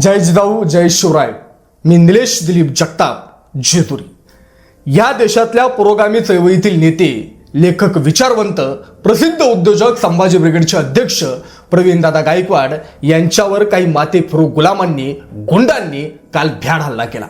जय जिजाऊ जय शिवराय. मी निलेश दिलीप जगताप जेजुरी. या देशातल्या पुरोगामी चळवळीतील नेते लेखक विचारवंत प्रसिद्ध उद्योजक संभाजी ब्रिगेडचे अध्यक्ष प्रवीणदादा गायकवाड यांच्यावर काही माते फिरू गुलामांनी गुंडांनी काल भ्याड हल्ला केला.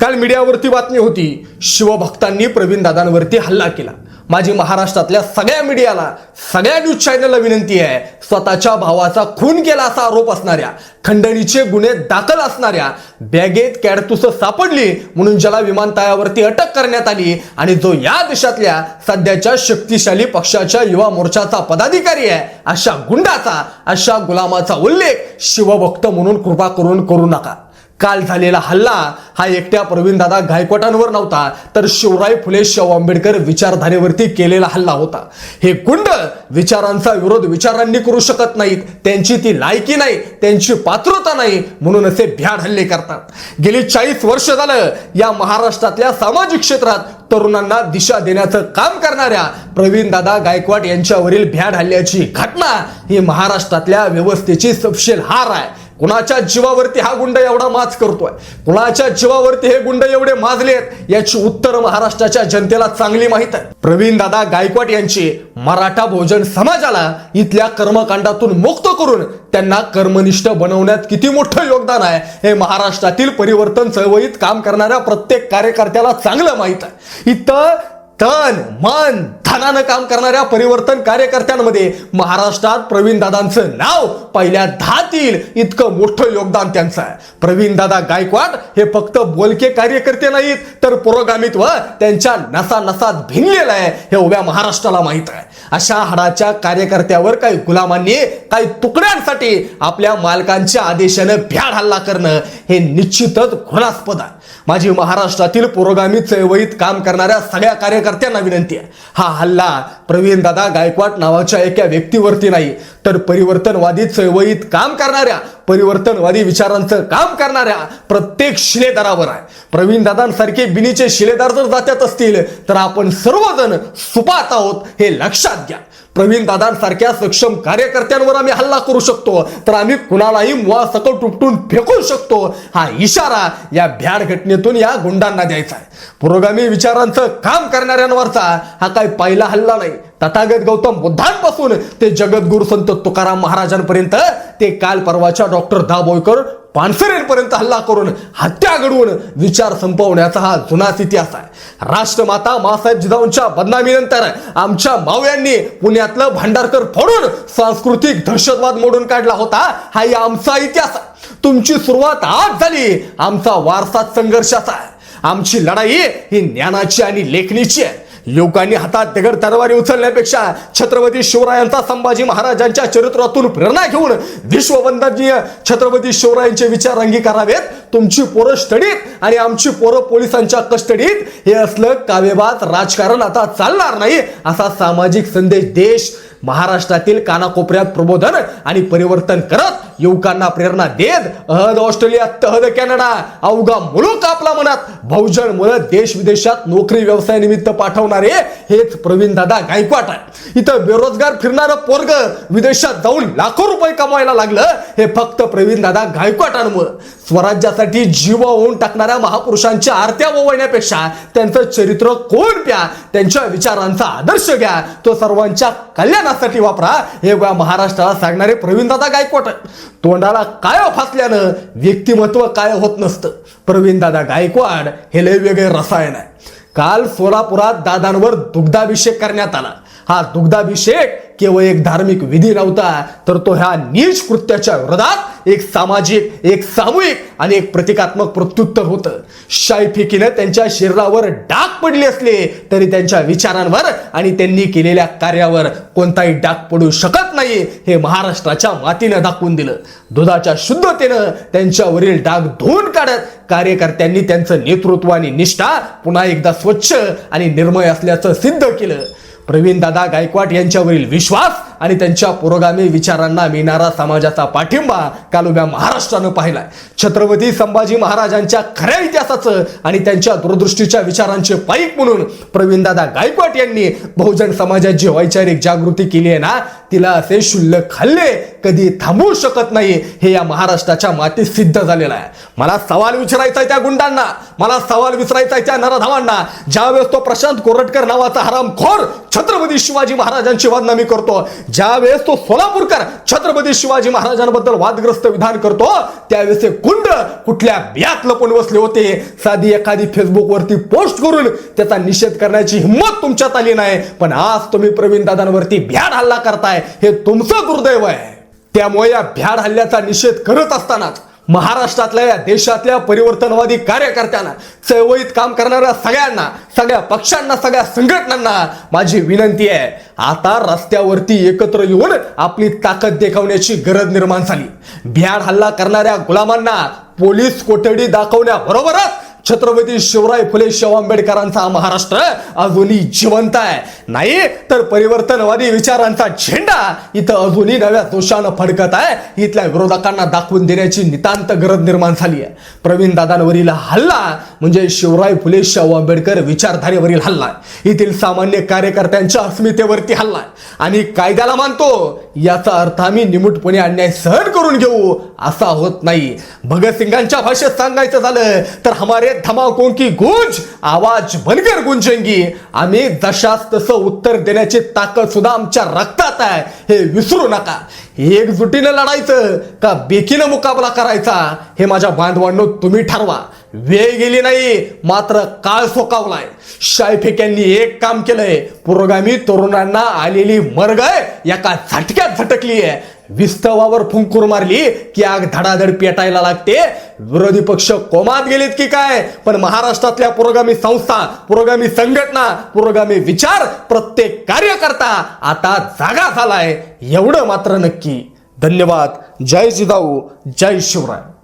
काल मीडियावरती बातमी होती शिवभक्तांनी प्रवीणदादांवरती हल्ला केला. माझी महाराष्ट्रातल्या सगळ्या मीडियाला सगळ्या न्यूज चॅनलला विनंती आहे स्वतःच्या भावाचा खून केला असा आरोप असणाऱ्या खंडणीचे गुन्हे दाखल असणाऱ्या बॅगेत कॅडतुस सापडली म्हणून ज्याला विमानतळावरती अटक करण्यात आली आणि जो या देशातल्या सध्याच्या शक्तिशाली पक्षाच्या युवा मोर्चाचा पदाधिकारी आहे अशा गुंडाचा अशा गुलामाचा उल्लेख शिवभक्त म्हणून कृपा करून करू नका. काल झालेला हल्ला हा एकट्या प्रवीणदादा गायकवाटांवर नव्हता तर शिवराय फुले शाहू आंबेडकर विचारधारेवरती केलेला हल्ला होता. हे गुंड विचारांचा विरोध विचारांनी करू शकत नाहीत त्यांची ती लायकी नाही त्यांची पात्रता नाही म्हणून असे भ्याड हल्ले करतात. गेली चाळीस वर्ष झालं या महाराष्ट्रातल्या सामाजिक क्षेत्रात तरुणांना दिशा देण्याचं काम करणाऱ्या प्रवीणदादा गायकवाड यांच्यावरील भ्याड हल्ल्याची घटना ही महाराष्ट्रातल्या व्यवस्थेची सपशेल हार आहे. कुणाच्या जीवावरती हा गुंड एवढा माज करतोय? कुणाच्या जीवावरती हे गुंड एवढे माजले आहेत? याची उत्तर महाराष्ट्राच्या जनतेला चांगली माहीत आहे. प्रवीण दादा गायकवाड यांची मराठा भोजन समाजाला इथल्या कर्मकांडातून मुक्त करून त्यांना कर्मनिष्ठ बनवण्यात किती मोठं योगदान आहे हे महाराष्ट्रातील परिवर्तन चळवळीत काम करणाऱ्या प्रत्येक कार्यकर्त्याला चांगलं माहीत आहे. इथं तन मन धनानं काम करणाऱ्या परिवर्तन कार्यकर्त्यांमध्ये महाराष्ट्रात प्रवीण दादांचं नाव पहिल्या दहातील इतकं मोठं योगदान त्यांचं आहे. प्रवीण दादा गायकवाड हे फक्त बोलके कार्यकर्ते नाहीत तर पुरोगामित्व त्यांच्या नसा नसात भिनलेलं आहे हे उभ्या महाराष्ट्राला माहीत आहे. अशा हाडाच्या कार्यकर्त्यावर काही गुलामांनी काही तुकड्यांसाठी आपल्या मालकांच्या आदेशानं भ्याड हल्ला करणं हे निश्चितच घृणास्पद आहे. माझी महाराष्ट्रातील पुरोगामी चळवळीत काम करणाऱ्या सगळ्या कार्यकर्त्यांना विनंती आहे. हा हल्ला. प्रवीणदादा गायकवाड नावाच्या एका व्यक्तीवरती नाही तर परिवर्तनवादी चळवळीत काम करणाऱ्या परिवर्तनवादी विचारांचं काम करणाऱ्या प्रत्येक शिलेदारावर आहे. प्रवीणदादांसारखे बिनीचे शिलेदार जर जात्यात असतील तर आपण सर्वजण सुपात आहोत हे लक्षात घ्या. प्रवीण दादांसारख्या सक्षम कार्यकर्त्यांवर आम्ही हल्ला करू शकतो. तर आम्ही कुणालाही मुळा सकट उपटून फेकू शकतो. हा इशारा या भ्याड घटनेतून या गुंडांना द्यायचा आहे. पुरोगामी विचारांचं काम करणाऱ्यांवरचा हा काही पहिला हल्ला नाही. तथागत गौतम बुद्धांपासून ते जगद्गुरु संत तुकाराम महाराजांपर्यंत ते काल परवाच्या डॉक्टर दाभोळकर पानसरेंपर्यंत हल्ला करून हत्या घडवून विचार संपवण्याचा हा जुनाच इतिहास आहे. राष्ट्रमाता मासाहेब जिजाऊंच्या बदनामीनंतर आमच्या मावळ्यांनी पुण्यातलं भांडारकर फोडून सांस्कृतिक दहशतवाद मोडून काढला होता. हा आमचा इतिहास आहे. तुमची सुरुवात आज झाली. आमचा वारसा संघर्षाचा आहे. आमची लढाई ही ज्ञानाची आणि लेखणीची आहे. लोकांनी हातात दगड तरवारी उचलण्यापेक्षा छत्रपती शिवरायांचा संभाजी महाराजांच्या चरित्रातून प्रेरणा घेऊन विश्ववंदनीय छत्रपती शिवरायांचे विचार अंगीकारावेत. तुमची पोरं स्टडीत आणि आमची पोरं पोलिसांच्या कस्टडीत. हे असलं कावेबाज राजकारण आता चालणार नाही असा सामाजिक संदेश देश महाराष्ट्रातील कानाकोपऱ्यात प्रबोधन आणि परिवर्तन करत युवकांना प्रेरणा देत अहद ऑस्ट्रेलिया तहद कॅनडा अवघा मुलूक आपला मनात. बहुजन मुलं देश विदेशात नोकरी व्यवसाय निमित्त पाठवणारे हेच प्रवीण दादा गायकवाड आहे इथं बेरोजगार फिरणारं पोरग विदेशात जाऊन लाखो रुपये कमवायला लागलं हे फक्त प्रवीण दादा गायकवाटांमुळं स्वराज्यासाठी जीव होऊन टाकणाऱ्या महापुरुषांच्या आरत्या ओवळण्यापेक्षा त्यांचं चरित्र कोण प्या? त्यांच्या विचारांचा आदर्श घ्या. तो सर्वांच्या कल्याणासाठी वापरा. हे महाराष्ट्राला सांगणारे प्रवीणदादा गायकवाड तोंडाला काय फासल्यानं व्यक्तिमत्व काय होत नसतं. प्रवीणदादा गायकवाड हे लय वेगळे रसायन आहे. काल सोलापुरात दादांवर दुग्धाभिषेक करण्यात आला. हा दुग्धाभिषेक केवळ एक धार्मिक विधी नव्हता तर तो ह्या नीच कृत्याच्या विरोधात एक सामाजिक एक सामूहिक आणि एक प्रतिकात्मक प्रत्युत्तर होतं. शाईफिकीनं त्यांच्या शरीरावर डाग पडले असले तरी त्यांच्या विचारांवर आणि त्यांनी केलेल्या कार्यावर कोणताही डाग पडू शकत नाही हे महाराष्ट्राच्या मातीनं दाखवून दिलं. दुधाच्या शुद्धतेनं त्यांच्यावरील डाग धुवून काढत कार्यकर्त्यांनी त्यांचं नेतृत्व आणि निष्ठा पुन्हा एकदा स्वच्छ आणि निर्मय असल्याचं सिद्ध केलं. प्रवीण दादा गायकवाड यांच्यावरील विश्वास आणि त्यांच्या पुरोगामी विचारांना मिळणारा समाजाचा पाठिंबा काल उभ्या महाराष्ट्रानं पाहिलाय. छत्रपती संभाजी महाराजांच्या खऱ्या इतिहासाचं आणि त्यांच्या दूरदृष्टीच्या विचारांचे पाईक म्हणून प्रवीणदादा गायकवाड यांनी बहुजन समाजाची वैचारिक जागृती केली आहे ना तिला असे शुल्लक खाल्ले कधी थांबवू शकत नाही हे या महाराष्ट्राच्या मातीत सिद्ध झालेलं आहे. मला सवाल विचारायचा त्या गुंडांना मला सवाल विचारायचा आहे त्या नरधावांना ज्यावेळेस तो प्रशांत कोरटकर नावाचा हरामखोर छत्रपती शिवाजी महाराजांची बदनामी करतो ज्यावेळेस तो सोलापूरकर छत्रपती शिवाजी महाराजांबद्दल वादग्रस्त विधान करतो त्यावेळेस कुंड कुठल्या ब्यात लपून बसले होते. साधी एखादी फेसबुकवरती पोस्ट करून त्याचा निषेध करण्याची हिंमत तुमच्यात आली नाही. पण आज तुम्ही प्रवीण दादांवरती भ्याड हल्ला करताय. हे तुमचं दुर्दैव आहे. त्यामुळे या भ्याड हल्ल्याचा निषेध करत असतानाच महाराष्ट्रातल्या या देशातल्या परिवर्तनवादी कार्यकर्त्यांना चळवळीत काम करणाऱ्या सगळ्यांना सगळ्या पक्षांना सगळ्या संघटनांना माझी विनंती आहे आता रस्त्यावरती एकत्र येऊन आपली ताकद देखावण्याची गरज निर्माण झाली. भ्याड हल्ला करणाऱ्या गुलामांना पोलीस कोठडी दाखवण्याबरोबरच छत्रपती शिवराय फुले शाहू आंबेडकरांचा महाराष्ट्र अजूनही जिवंत आहे. नाही तर परिवर्तनवादी विचारांचा झेंडा इथं अजूनही नव्या दोषानं फडकत आहे. इथल्या विरोधकांना दाखवून देण्याची नितांत गरज निर्माण झाली आहे. प्रवीण दादांवरील हल्ला म्हणजे शिवराय फुले शाहू आंबेडकर विचारधारेवरील हल्ला आहे. सामान्य कार्यकर्त्यांच्या अस्मितेवरती हल्ला आहे. आणि कायद्याला मानतो याचा अर्थ आम्ही निमूटपणे अन्याय सहन करून घेऊ असा होत नाही. भगतसिंगांच्या भाषेत सांगायचं झालं तर हमारे धमाकों की गूंज आवाज बनकर गुंजेंगी. आम्ही जशास तसं उत्तर देण्याची ताकद सुद्धा आमच्या रक्तात आहे. हे विसरू नका. एकजुटीनं लढायचं का बेकीनं मुकाबला करायचा हे माझ्या बांधवांनो तुम्ही ठरवा. वेळ गेली नाही मात्र काळ सोकावलाय. शायफेक्यांनी एक काम केलंय. पुरोगामी तरुणांना आलेली मर्ग एका झटक्यात झटकली आहे विस्तवावर फुंकूर मारली की आग धडाधड पेटायला लागते. विरोधी पक्ष कोमात गेलेत की काय? पण महाराष्ट्रातल्या पुरोगामी संस्था पुरोगामी संघटना पुरोगामी विचार प्रत्येक कार्यकर्ता आता जागा झालाय. एवढं मात्र नक्की. धन्यवाद. जय जिजाऊ. जय शिवराय.